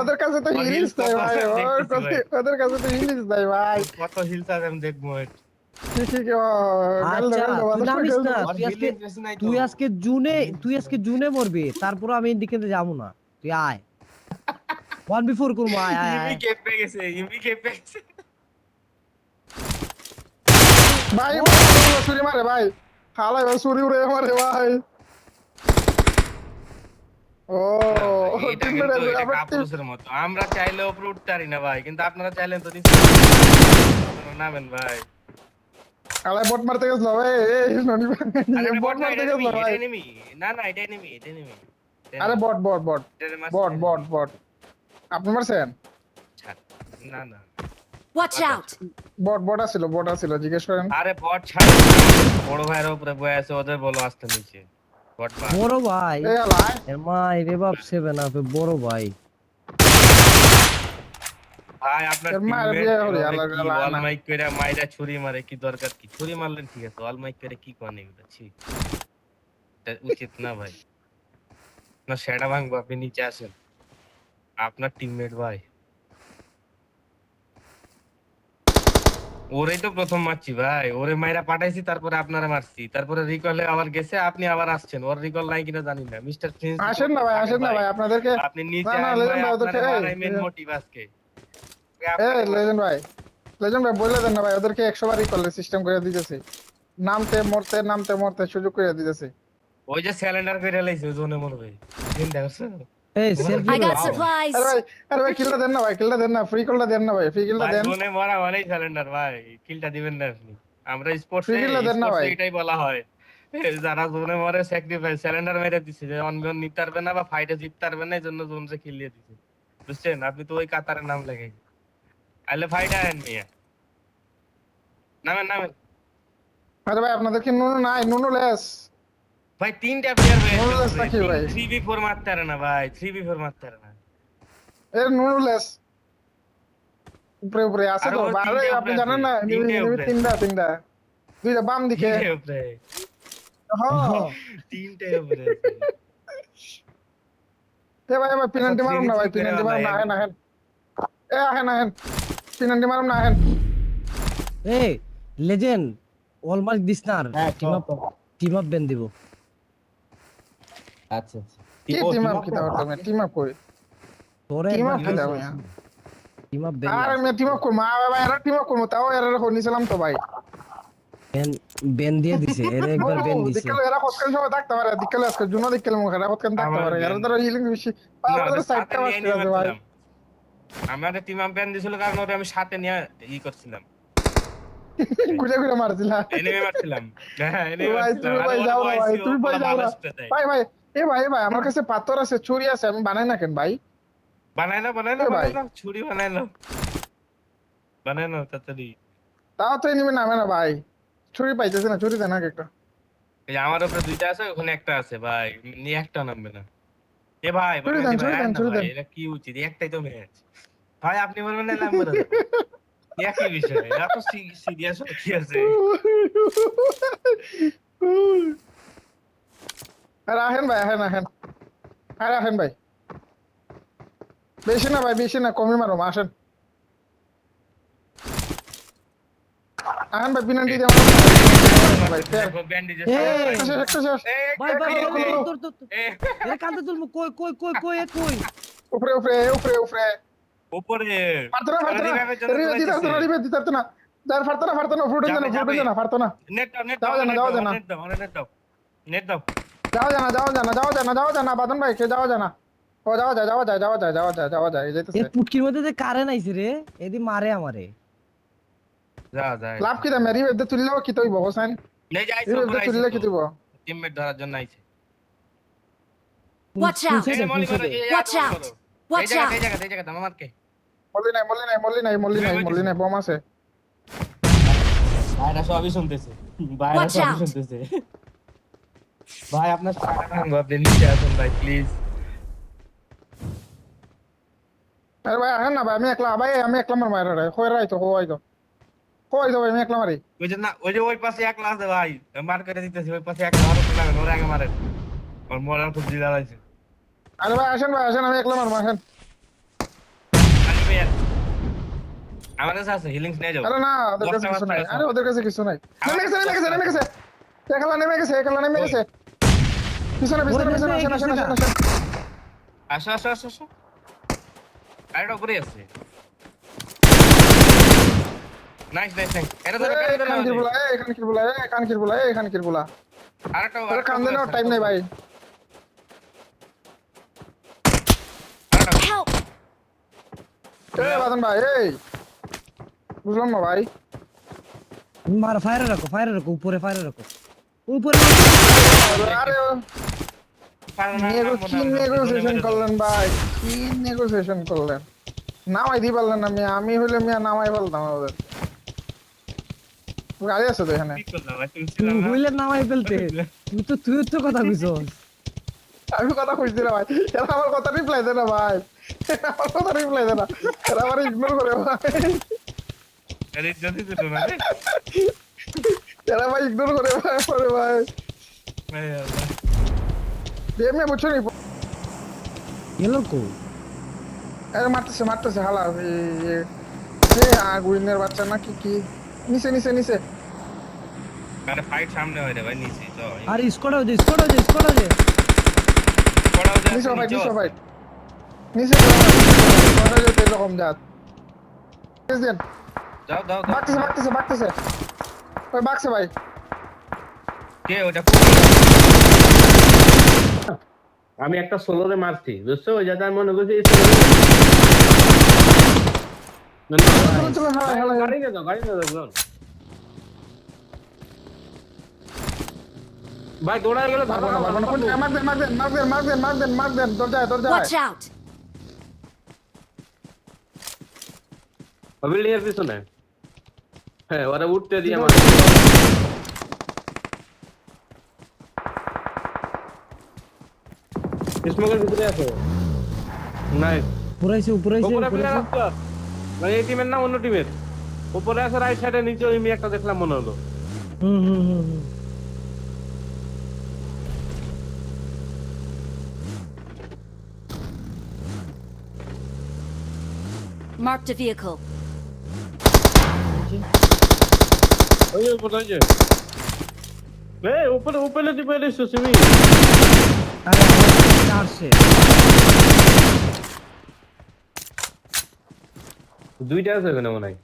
ওদের কাছে তো ওর নাই ভাই আছে ওর দেখতেছি কাছে ভাই। ওদের কাছে তো হিলিস নাই ভাই। কত হিলস আছে আমি দেখব wait। কি কি কি ও, গেল গেল তুই আজকে জুনে তুই আজকে জুনে মরবি তারপর আমি এদিকে যাব না। তুই আয়। ওয়ান বিফোর করব আয় আয় ইমি আয়। গেছে, ইমি কেঁপে গেছে। ভাই ছুরি মারে ভাই। হালাই ভাই ছুরি উড়ে মারে ভাই। ও কাপুরুষের মতো। আমরা চাইলে উপরে উঠতে পারি না ভাই কিন্তু আপনারা চাইলেন তো নামেন ভাই। হালাই বট মারতে গেছিল ভাই এই বট বট না, মারতে গেছিল ভাই। এটা না না এটা enemy, এটা enemy। আরে বট বট বট বট বট বট। আপনি মারছেন? না না। Watch out! বট বট আছিল বট আছিল জিজ্ঞেস করেন। আরে বট ছাড়। বড় ভাইয়ের উপরে বয়ে আছে ওদের বলো আসতে নিচে। বড় ভাই। এর মা রে বাপ সেভেন আপে বড় ভাই। ভাই আপনার এর মায়ের teammate বিয়ে হলো, এভাবে আল্লাহ কি আল্লাহ wall না। mic কইরা মাইরা ছুরি মারে কি দরকার কি? ছুরি মারলেন ঠিক আছে অল মাইক করে কি কোন এগুলো? ছি। এটা উচিত না ভাই। না সেটা ভাঙবো আপনি নিচে আসেন। আপনার টিমমেট ভাই। ওরেই তো প্রথম মারছি ভাই। ওরে মাইরা পাঠাইছি তারপরে আপনারা মারছি। তারপরে রিকলে আবার গেছে আপনি আবার আসছেন। ওর রিকল নাই কিনা জানি না। মিস্টার প্রিন্স আসেন না ভাই আসেন না ভাই আপনাদেরকে আপনি নিচে না, লেজেন্ড ভাই, ওদেরকে- মেন মোটিভ আজকে। এই লেজেন্ড ভাই লেজেন্ড ভাই বলে দেন না ভাই ওদেরকে একশো বারই করলে সিস্টেম করে দিতেছে। নামতে মরতে নামতে মরতে সুযোগ করে দিতেছে। ওই যে স্যালেন্ডার করে লাইছে জোনে মরবে। দিন দেখছ এই selfie I got Wow. supplies! আরে ভাই আরে ভাই কিলটা দেন না ভাই কিলটা দেন না ফ্রি কিলটা দেন না ভাই ফ্রি কিলটা ভাই দেন। জোনে মরা মানেই স্যালেন্ডার ভাই কিলটা দিবেন না আপনি। আমরা স্পোর্টস। এটাই বলা হয়। যারা জোনে মরে স্যাক্রিফাইস স্যালেন্ডার মেরে দিছে যে অনগন নিতে পারবে না বা ফাইটে জিততে পারবে না এই জন্য জোনসে কিল দিয়ে দিছে। বুঝছেন? আপনি তো ওই কাতারের নাম লেগে আইলে ফাইট আয়েন মিয়া। নামেন নামেন। আরে ভাই আপনাদের কি নুনু নাই? নুনু লেস। ভাই তিনটা প্লেয়ার ভাই? থ্রি বি ফোর মারতে পারে না ভাই থ্রি বি ফোর মারতে পারে না। এর নুনু লেস উপরে উপরে আছে তো। তিনটে আপনি জানেন না? তিনটে। তিনটা দুইটা বাম দিকে। তিনটে উপরে হ্যাঁ। উপরে। এ ভাই ভাই পিনান্টি আচ্ছা, মারুন না ভাই পিনান্টি মারুন না আহেন আহেন। এ আহেন আহেন। পিনান্টি মারুন না আহেন। এই লেজেন্ড অল মার্ক দিস না আর। হ্যাঁ, টিম আপ টিম আপ বেন দিব। আচ্ছা আচ্ছা। কি টিম আপ কি দাও তুমি টিম আপ কই? তোরে টিম আপ কি দাও টিম আপ বেন আর আমি টিম আপ করব আর ভাই এরা টিম আপ করব তাও এরা নিছিলাম তো ভাই। বেন বেন দিয়ে দিছে এর একবার বেন দিছে। দিকালে এরা কতক্ষণ সময় থাকতে পারে দিকালে আজকে জুনো দিকালে মুখ এরা কতক্ষণ থাকতে পারে। এরা ধরো হিলিং বেশি আমাদের সাইডটা আছে ভাই। মারছিলাম। আমাদের টিম আম্পায়ার দিছিল কারণ ওটা আমি সাথে নিয়ে ই করছিলাম। ঘুরে ঘুরে মারছিল। এনিমে মারছিলাম। হ্যাঁ enemy ভাই তুমি ভাই যাও ভাই তুমি ভাই যাও। ভাই ভাই এ ভাই ভাই আমার কাছে পাথর আছে ছুরি আছে আমি বানাই না কেন ভাই বানাই না বানাই না ভাই। না ছুরি বানাই না বানাই না তাড়াতাড়ি তাও তো এনিমি নামে না ভাই ছুরি পাইতেছে না ছুরি দেন একটা এই আমার উপরে দুইটা আছে ওখানে একটা আছে ভাই নিয়ে একটা নামবে না এ ভাই ছুরি দেন, ছুরি দেন, ছুরি দেন। এটা কি উচিত একটাই তো ম্যাচ ভাই আপনি বলবেন না নাম্বার একই বিষয় এত সিরিয়াস কি আছে আরে আহেন ভাই আহেন আহেন। আরে আহেন ভাই। বেশি না ভাই বেশি না কমই মারো আসেন। আহেন ভাই পিনান্টি দিয়ে আমার ভাই কই কই কই কই কই? উপরে উপরে উপরে উপরে। উপরে। পারতো না পারতো না। রিভাইভের জন্য রিভাইভ দিতে না চলে রিভাইভ দিতে না। ফুটে জানা ফুটে জানা পারতো না। নেট দাও নেট দাও জানা, নেট দাও নেট দাও। নেট দাও। নেট দাও যাও জানা যাও জানা যাও জানা যাও জানা বাদন ভাই কে যাও জানা। ও যাওয়া যায় যাওয়া যায় যাওয়া যায় যাওয়া যায় যাওয়া যায় এই পুটকির মধ্যে যে কারেন্ট আইছে রে এদি মারে আমারে। যা যা লাভ কি দাম রিভাইভ দিয়ে তুললেও কি তৈব হোসেন? নে যাই রিভাইভ দিয়ে তুললে কি দিব টিমমেট ধরার জন্য আইছে দে, এই মলি পুছে করো। দে। এই! করো। জায়গা এই জায়গা এই জায়গা আমার কে? মল্লি নাই মল্লি নাই মল্লি নাই মল্লি নাই মল্লি নাই বম আছে। ভাইরা সবই শুনতেছে। ভাইরা সবই শুনতেছে। ভাই আপনার সারা ভাঙবো আপনি নিচে আসুন ভাই প্লিজ আরে ভাই আহেন না ভাই আমি একলা ভাই আমি একলা মার মারা রে কই রাই তো কই তো কই তো ভাই আমি একলা মারি? ওই যে না ওই যে ওই পাশে এক লাশ ভাই মার করে দিতেছি ওই পাশে এক লাশ ওর লাগে আগে মারেন। ওর মরার খুব জিদা লাগছে। আরে ভাই আসেন ভাই আসেন আমি একলা মারবো আসেন। আমার কাছে আছে হিলিংস নিয়ে যাও। আরে না ওদের কাছে কিছু নাই। আরে ওদের কাছে কিছু নাই। নেমে গেছে নেমে গেছে নেমে গেছে। একলা নেমে গেছে একলা নেমে গেছে। পিছনে পিছনে পিছনে আসেন আসেন আসেন আসেন আসো আসো আসো আসো। আরেটা উপরে আছে। নাইস নাইস নাইস এটা ধরে এই, কিরবুলা কিরবুলা কিরবুলা কিরবুলা কান দেন টাইম নেই ভাই। বাদন ভাই এই। বুঝলাম না ভাই। মার ফায়ারে রাখো ফায়ারে রাখো উপরে ফায়ারে রাখো। উপরে আরে কি না, আমরা নেগোসিয়েশন করলেন ভাই। কি নেগোসিয়েশন করলেন? নামাই দি পারলেন না মিয়া আমি হইলে মিয়া নামাই ফেলতাম ওদের। গাড়ি আছে তো এখানে? হইলে নামাই ফেলতে। তুই তো তুই তো কথা কইছস আমি কথা না ভাই। এরা আমার কথা রিপ্লাই দে না ভাই। এরা আমার কথা রিপ্লাই দে না। এরা আমার ইগনোর করে ভাই। এরা ভাই ইগনোর করে ভাই পরে ভাই। মিয়া বুঝছ নি গেলো কো আরে মারতেছে মারতেছে হালা এই আগুইনের বাচ্চা না কি কি নিচে নিচে নিচে আরে ফাইট সামনে হয় রে ভাই নিচে চল আর স্কোয়াডও যে স্কোয়াডও যে স্কোয়াডও যে পড়াও যে নিচে ভাই নিচেও নিচে আছে। ভাই নিচে ঘরে যেতে এরকম জাত দেন যাও দাও বাড়তেছে বাড়তেছে বাড়তেছে ওই বাড়ছে ভাই কে ওটা আমি একটা ষোলোরে মারছি বুঝছ ওই যাতে আমি মনে করছি। ভাই দৌড়ায় গেলে মার দেন মার দেন মার দেন মার দেন মার দেন মার দেন দরজায় দরজায়! বিল্ডিং এর পিছনে হ্যাঁ ওরা উঠতে দিয়ে আমার স্মোকের ভিতরে আছে? নাই পুরাইছে উপরাইছে উপরে উপরাইছে প্লেয়ার আসতো মানে এই টিমের না অন্য টিমের উপরে আছে রাইট সাইডে নিচে ওই মেয়ে একটা দেখলাম মনে হলো। হুম হুম হুম। Marked a vehicle. ওই যে উপরে ওই যে। এই উপরে উপরে টিপে এসছো তুমি আরে। দুইটা আছে মনে হয়।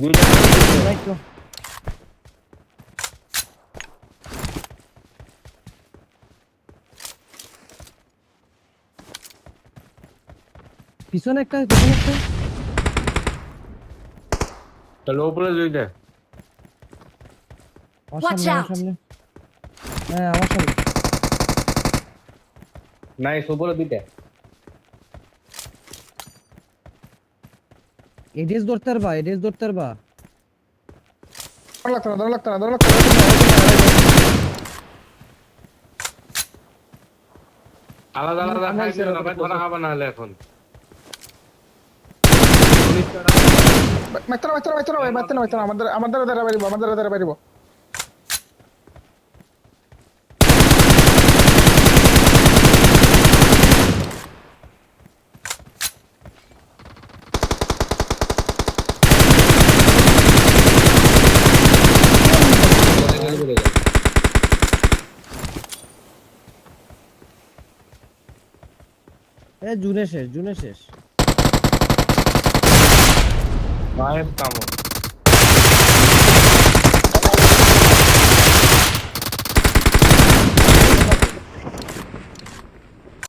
দুইটা পিছনে একটা পিছনে একটা। তাহলে উপরে দুইটা। সামনে সামনে। হ্যাঁ আমার সামনে নাইস উপরে দুইটা এডিএস ধরতে পারবা এডিএস ধরতে পারবা। লাগতো না দর লাগতো না দর লাগতো না। আলাদা আলাদা আমি খাই আইছি, দিও না ভাই ধরা খাবে না হলে এখন। ভাই মাইতো না মাইতো না আমাদের আমাদের দ্বারা বাড়িব আমাদের দ্বারা বাড়িব এ জুনে শেষ জুনে শেষ। ভাইয়ের কামড়।